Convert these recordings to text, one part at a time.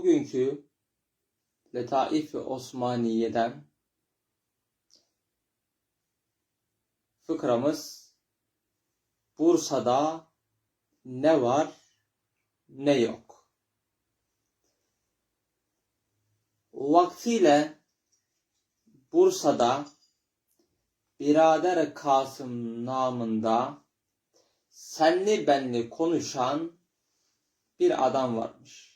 bugünkü Letaif ve Osmaniye'den fıkramız Bursa'da ne var ne yok. Vaktiyle Bursa'da Birader Kasım namında senli benli konuşan bir adam varmış.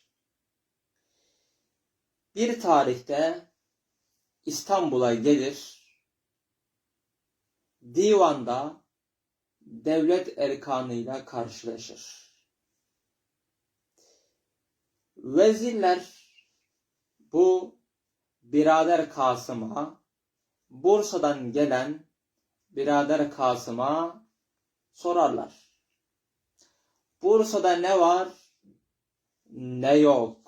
Bir tarihte İstanbul'a gelir, divanda devlet erkanıyla karşılaşır. Vezirler bu birader Kasım'a, Bursa'dan gelen birader Kasım'a sorarlar. Bursa'da ne var ne yok.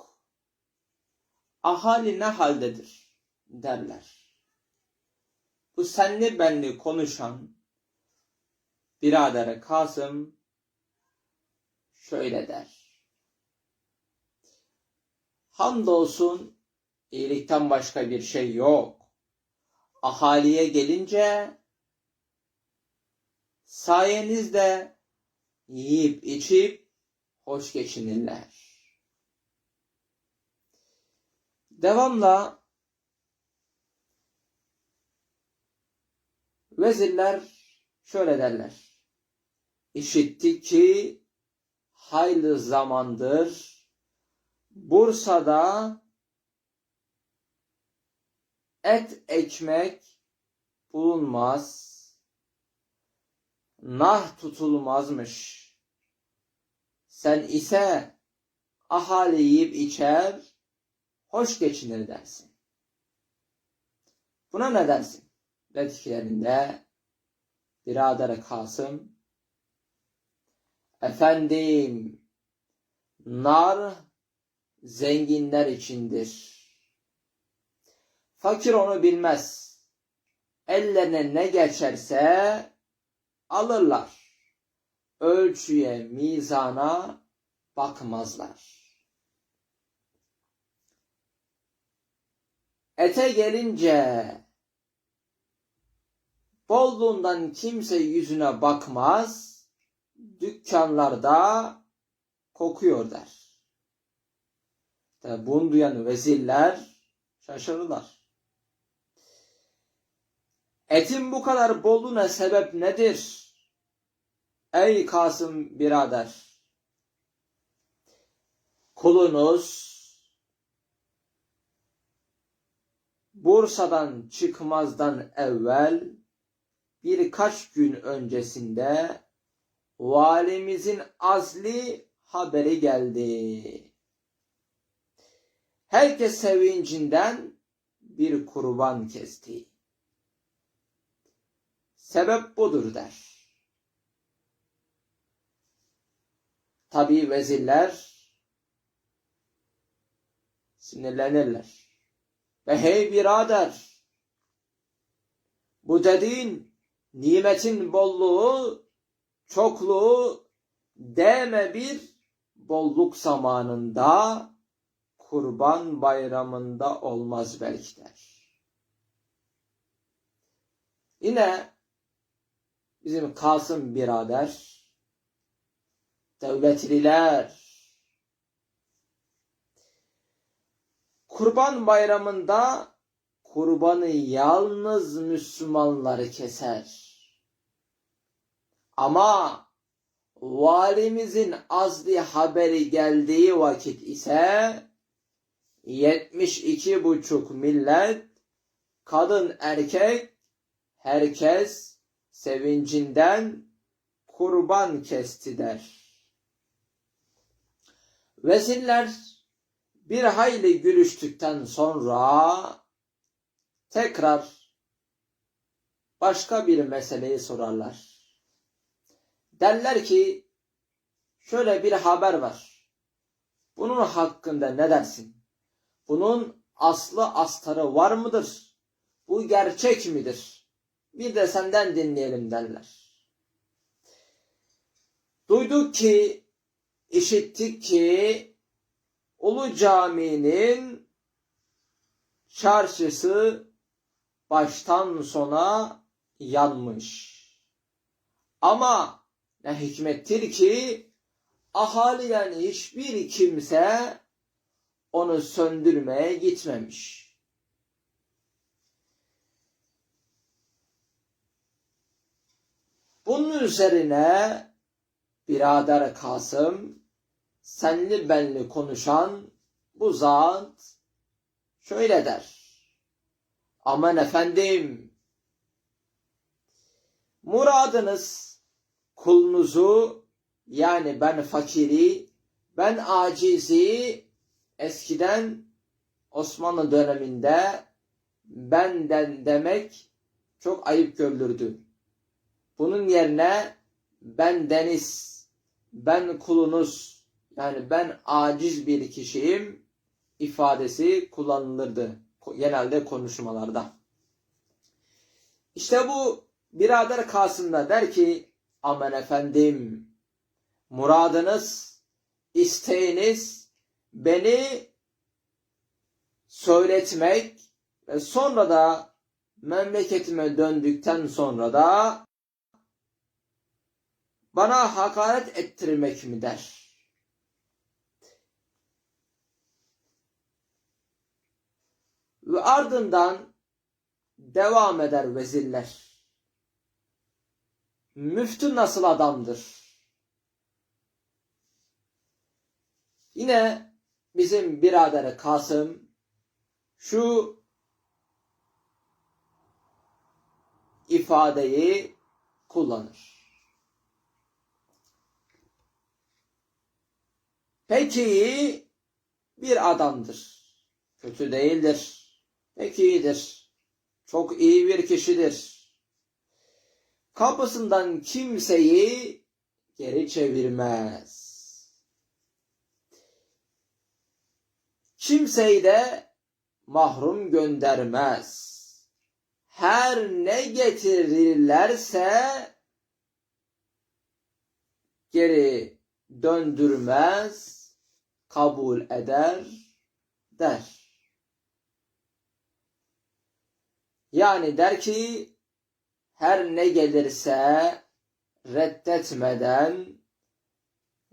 Ahali ne haldedir derler. Bu senli benli konuşan birader Kasım şöyle der. Hamdolsun iyilikten başka bir şey yok. Ahaliye gelince sayenizde yiyip içip hoş geçinirler. Devamla vezirler şöyle derler. İşittik ki hayli zamandır Bursa'da et ekmek bulunmaz, nah tutulmazmış. Sen ise ahali yiyip içer, hoş geçinir dersin. Buna ne dersin? Rediklerinde birader Kasım, efendim, nar zenginler içindir. Fakir onu bilmez. Ellerine ne geçerse alırlar. Ölçüye, mizana bakmazlar. Ete gelince bolluğundan kimse yüzüne bakmaz, dükkanlarda kokuyor der. Tabi bunu duyan vezirler şaşırırlar. Etin bu kadar bolluğuna sebep nedir? Ey Kasım birader! Kulunuz Bursa'dan çıkmazdan evvel birkaç gün öncesinde valimizin azli haberi geldi. Herkes sevincinden bir kurban kesti. Sebep budur der. Tabi vezirler sinirlenirler. Ve hey birader bu dediğin nimetin bolluğu, çokluğu deme bir bolluk zamanında kurban bayramında olmaz belki der. Yine bizim Kasım birader, devletliler, Kurban bayramında kurbanı yalnız Müslümanları keser. Ama valimizin azli haberi geldiği vakit ise yetmiş iki buçuk millet kadın erkek herkes sevincinden kurban kesti der. Vezirler bir hayli gülüştükten sonra tekrar başka bir meseleyi sorarlar. Derler ki şöyle bir haber var. Bunun hakkında ne dersin? Bunun aslı astarı var mıdır? Bu gerçek midir? Bir de senden dinleyelim derler. Duyduk ki, işittik ki Ulu Cami'nin çarşısı baştan sona yanmış. Ama ne hikmettir ki ahaliden hiçbir kimse onu söndürmeye gitmemiş. Bunun üzerine birader Kasım senli benli konuşan bu zat şöyle der. Aman efendim muradınız kulunuzu yani ben fakiri ben acizi eskiden Osmanlı döneminde benden demek çok ayıp görülürdü. Bunun yerine ben deniz, ben kulunuz, yani ben aciz bir kişiyim ifadesi kullanılırdı genelde konuşmalarda. İşte bu birader Kasım'da der ki aman efendim muradınız, isteğiniz beni söyletmek ve sonra da memleketime döndükten sonra da bana hakaret ettirmek mi der? Ve ardından devam eder vezirler. Müftü nasıl adamdır? Yine bizim biraderi Kasım şu ifadeyi kullanır. Peki bir adamdır. Kötü değildir. Pek iyidir. Çok iyi bir kişidir. Kapısından kimseyi geri çevirmez. Kimseyi de mahrum göndermez. Her ne getirirlerse geri döndürmez, kabul eder, der. Yani der ki her ne gelirse reddetmeden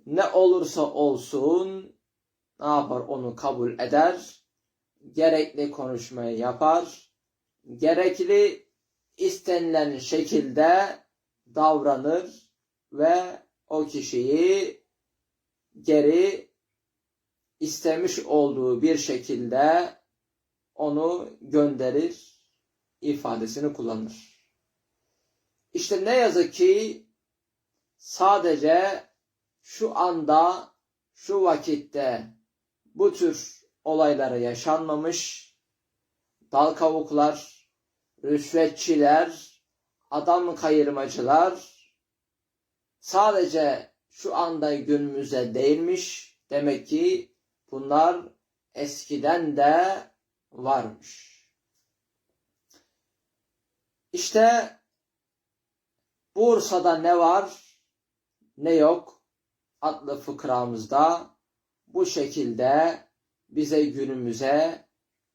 ne olursa olsun ne yapar onu kabul eder. Gerekli konuşmayı yapar. Gerekli istenilen şekilde davranır ve o kişiyi geri istemiş olduğu bir şekilde onu gönderir ifadesini kullanır. İşte ne yazık ki sadece şu anda, şu vakitte bu tür olaylara yaşanmamış, dal kavuklar, rüşvetçiler, adam kayırmacılar sadece şu anda günümüze değilmiş. Demek ki bunlar eskiden de varmış. İşte Bursa'da ne var ne yok adlı fıkramızda bu şekilde bize günümüze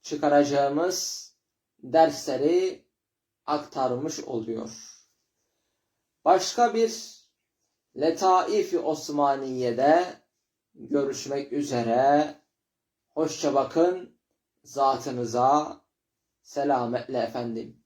çıkaracağımız dersleri aktarmış oluyor. Başka bir Letaif-i Osmaniye'de görüşmek üzere. Hoşça bakın. Zatınıza selametle efendim.